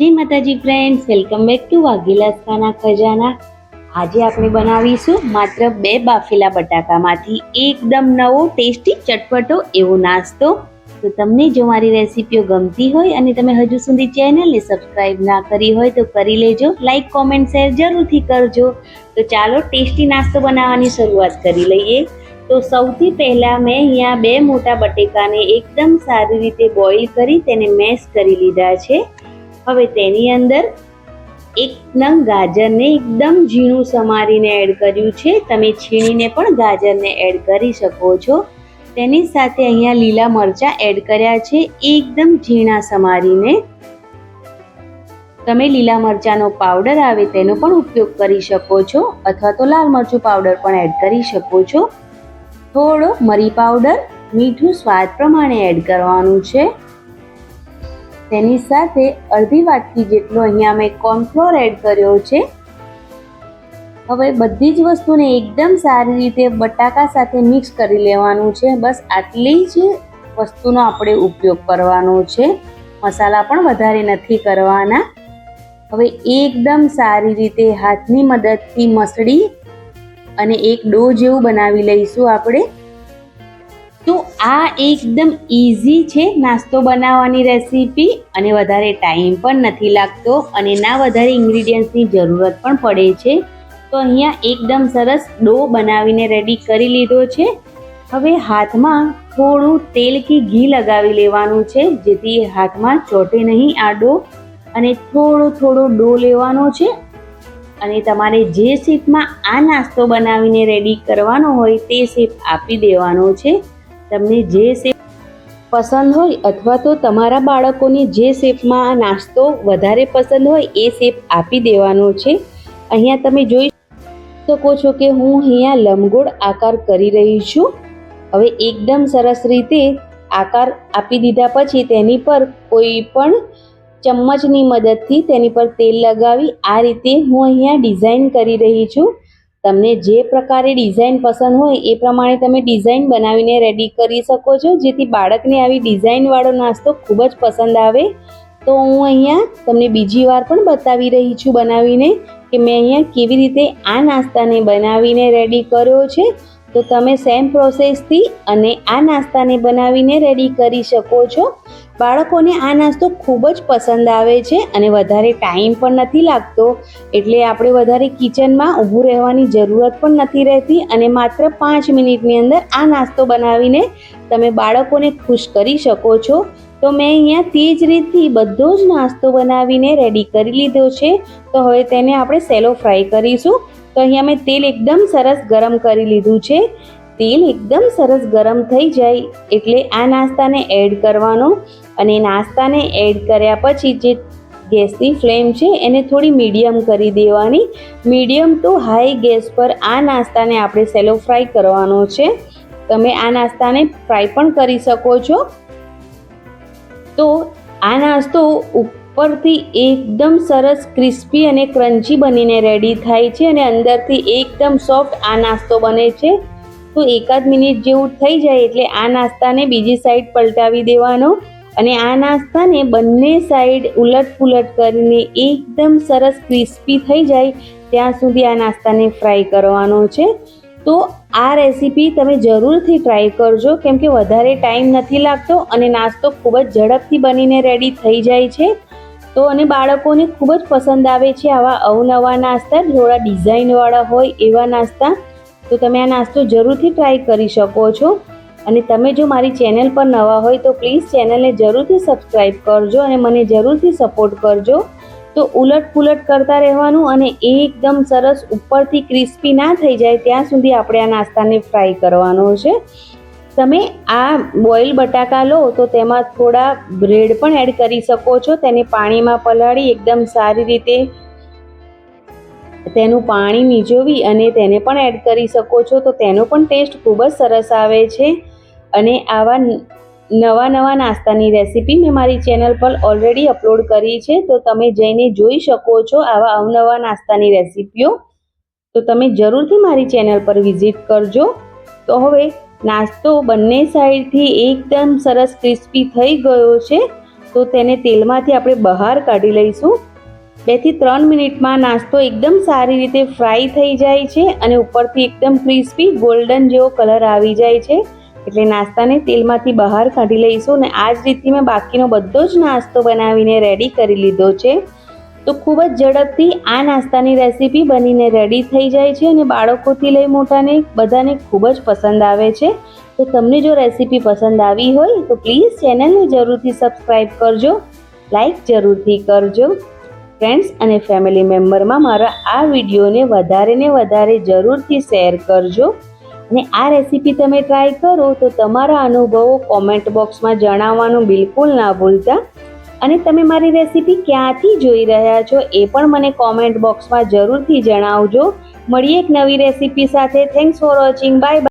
જય માતાજી friends welcome back to Vaghela's Khana Khazana. આજે આપણે બનાવીશું માત્ર બે બાફેલા બટાકામાંથી, એકદમ નવો, ટેસ્ટી, ચટપટો એવો નાસ્તો. તો તમને જો મારી રેસીપીઓ ગમતી હોય અને તમે હજુ સુધી ચેનલને સબસ્ક્રાઈબ ના કરી હોય તો કરી લેજો લાઈક કોમેન્ટ શેર જરૂરથી કરજો. તો ચાલો ટેસ્ટી નાસ્તો બનાવવાની શરૂઆત કરી લઈએ. તો સૌથી પહેલાં મેં અહીંયા બે મોટા બટેકાને એકદમ સારી રીતે બોઇલ કરી તેને મેશ કરી લીધા છે. હવે તેની અંદર એક નંગ ગાજરને એકદમ ઝીણું સમારીને એડ કર્યું છે. તમે છીણીને પણ ગાજરને એડ કરી શકો છો. તેની સાથે અહીંયા લીલા મરચાં એડ કર્યા છે. એકદમ ઝીણા સમારીને. તમે લીલા મરચાંનો પાવડર આવે તેનો પણ ઉપયોગ કરી શકો છો. અથવા તો લાલ મરચું પાવડર પણ એડ કરી શકો છો. થોડો મરી પાવડર મીઠું સ્વાદ પ્રમાણે એડ કરવાનું છે. તેની સાથે અડધી વાટકી જેટલો અહીંયા મેં કોર્નફ્લોર એડ કર્યો છે. હવે બધી જ વસ્તુને એકદમ સારી રીતે બટાકા સાથે મિક્સ કરી લેવાનું છે. બસ આટલી જ વસ્તુનો આપણે ઉપયોગ કરવાનો છે. મસાલા પણ વધારે નથી કરવાના. હવે એકદમ સારી રીતે હાથની મદદથી મસળી અને એક ડો જેવું બનાવી લઈશું આપણે. આ એકદમ ઇઝી છે. નાસ્તો બનાવવાની રેસીપી અને વધારે ટાઈમ પણ નથી લાગતો અને ના વધારે ઇન્ગ્રીડિયન્ટ્સની જરૂરત પણ પડે છે. તો અહીંયા એકદમ સરસ ડો બનાવીને રેડી કરી લીધો છે. હવે હાથમાં થોડું તેલ કે ઘી લગાવી લેવાનું છે, જેથી હાથમાં ચોટે નહીં આ ડો. અને થોડો થોડો ડો લેવાનો છે. અને તમારે જે શેપમાં આ નાસ્તો બનાવીને રેડી કરવાનો હોય તે શેપ આપી દેવાનો છે. તમને જે શેપ પસંદ હોય અથવા તો તમારા બાળકોને જે શેપમાં નાસ્તો વધારે પસંદ હોય એ શેપ આપી દેવાનો છે. અહીંયા તમે જોઈ શકો છો કે હું અહીંયા લંબગોળ આકાર કરી રહી છું. હવે એકદમ સરસ રીતે આકાર આપી દીધા પછી તેની પર કોઈ પણ ચમ્મચની મદદથી તેની પર તેલ લગાવી આ રીતે હું અહીંયા ડિઝાઇન કરી રહી છું. તમને જે પ્રકારે ડિઝાઇન પસંદ હોય એ પ્રમાણે તમે ડિઝાઇન બનાવીને રેડી કરી શકો છો. જેથી બાળકને આવી ડિઝાઇનવાળો નાસ્તો ખૂબ જ પસંદ આવે. તો હું અહીંયા તમને બીજી વાર પણ બતાવી રહી છું બનાવીને કે મેં અહીંયા કેવી રીતે આ નાસ્તાને બનાવીને રેડી કર્યો છે. તો તમે સેમ પ્રોસેસથી અને આ નાસ્તાને બનાવીને રેડી કરી શકો છો. બાળકોને આ નાસ્તો ખૂબ જ પસંદ આવે છે અને વધારે ટાઈમ પણ નથી લાગતો. એટલે આપણે વધારે કિચનમાં ઊભું રહેવાની જરૂરત પણ નથી રહેતી અને માત્ર પાંચ મિનિટની અંદર આ નાસ્તો બનાવીને તમે બાળકોને ખુશ કરી શકો છો. તો મેં અહીંયા તે જ રીતથી બધો જ નાસ્તો બનાવીને રેડી કરી લીધો છે. તો હવે તેને આપણે સેલો ફ્રાય કરીશું. તો અહીંયા મેં તેલ એકદમ સરસ ગરમ કરી લીધું છે. તેલ એકદમ સરસ ગરમ થઈ જાય એટલે આ નાસ્તાને એડ કરવાનો અને નાસ્તાને એડ કર્યા પછી જે ગેસની ફ્લેમ છે એને થોડી મીડિયમ કરી દેવાની. મીડિયમ ટુ હાઈ ગેસ પર આ નાસ્તાને આપણે સેલો ફ્રાય કરવાનો છે. તમે આ નાસ્તાને ફ્રાય પણ કરી શકો છો. તો આ નાસ્તો ઉપરથી એકદમ સરસ ક્રિસ્પી અને ક્રન્ચી બનીને રેડી થાય છે અને અંદરથી એકદમ સોફ્ટ આ નાસ્તો બને છે. તો એકાદ મિનિટ જેવું થઈ જાય એટલે આ નાસ્તાને બીજી સાઈડ પલટાવી દેવાનો અને આ નાસ્તાને બંને સાઈડ ઉલટ પુલટ કરીને એકદમ સરસ ક્રિસ્પી થઈ જાય ત્યાં સુધી આ નાસ્તાને ફ્રાય કરવાનો છે. તો આ રેસીપી તમે જરૂરથી ટ્રાય કરજો કેમ કે વધારે ટાઈમ નથી લાગતો અને નાસ્તો ખૂબ જ ઝડપથી બનીને રેડી થઈ જાય છે. તો અને બાળકોને ખૂબ જ પસંદ આવે છે આવા અવનવા નાસ્તા. થોડા ડિઝાઇનવાળા હોય એવા નાસ્તા. તો તમે આ નાસ્તો જરૂરથી ટ્રાય કરી શકો છો. અને તમે જો મારી ચેનલ પર નવા હોય તો પ્લીઝ ચેનલને જરૂરથી સબસ્ક્રાઈબ કરજો અને મને જરૂરથી સપોર્ટ કરજો. તો ઉલટ પુલટ કરતા રહેવાનું અને એકદમ સરસ ઉપરથી ક્રિસ્પી ના થઈ જાય ત્યાં સુધી આપણે આ નાસ્તાને ફ્રાય કરવાનો છે. તમે આ બોઇલ બટાકા લો, તો તેમાં થોડા બ્રેડ પણ એડ કરી શકો છો. તેને પાણીમાં પલાળી એકદમ સારી રીતે તેનું પાણી નીચોવી અને તેને પણ એડ કરી શકો છો. તો તેનો પણ ટેસ્ટ ખૂબ જ સરસ આવે છે. અને આવા નવા નવા નાસ્તાની રેસીપી મેં મારી ચેનલ પર ઓલરેડી અપલોડ કરી છે. તો તમે જઈને જોઈ શકો છો આવા અવનવા નાસ્તાની રેસીપીઓ. તો તમે જરૂરથી મારી ચેનલ પર વિઝિટ કરજો. તો હવે નાસ્તો બંને સાઈડથી એકદમ સરસ ક્રિસ્પી થઈ ગયો છે, તો તેને તેલમાંથી આપણે બહાર કાઢી લઈશું. બેથી ત્રણ મિનિટમાં નાસ્તો એકદમ સારી રીતે ફ્રાય થઈ જાય છે અને ઉપરથી એકદમ ક્રિસ્પી ગોલ્ડન જેવો કલર આવી જાય છે. એટલે નાસ્તાને તેલમાંથી બહાર કાઢી લઈશું અને આ જ રીતે મેં બાકીનો બધો જ નાસ્તો બનાવીને રેડી કરી લીધો છે. તો ખૂબ જ ઝડપથી આ નાસ્તાની રેસીપી બનીને રેડી થઈ જાય છે અને બાળકોથી લઈ મોટાને બધાને ખૂબ જ પસંદ આવે છે. તો તમને જો રેસીપી પસંદ આવી હોય તો પ્લીઝ ચેનલને જરૂરથી સબસ્ક્રાઈબ કરજો લાઈક જરૂરથી કરજો. ફ્રેન્ડ્સ અને ફેમિલી મેમ્બરમાં મારા આ વિડીયોને વધારે ને વધારે જરૂરથી શેર કરજો. અને આ રેસીપી તમે ટ્રાય કરો તો તમારા અનુભવો કોમેન્ટ બોક્સમાં જણાવવાનું બિલકુલ ના ભૂલતા. અને તમે મારી રેસીપી ક્યાંથી જોઈ રહ્યા છો એ પણ મને કોમેન્ટ બોક્સમાં જરૂરથી જણાવજો. મળીએ એક નવી રેસીપી સાથે. Thanks for watching bye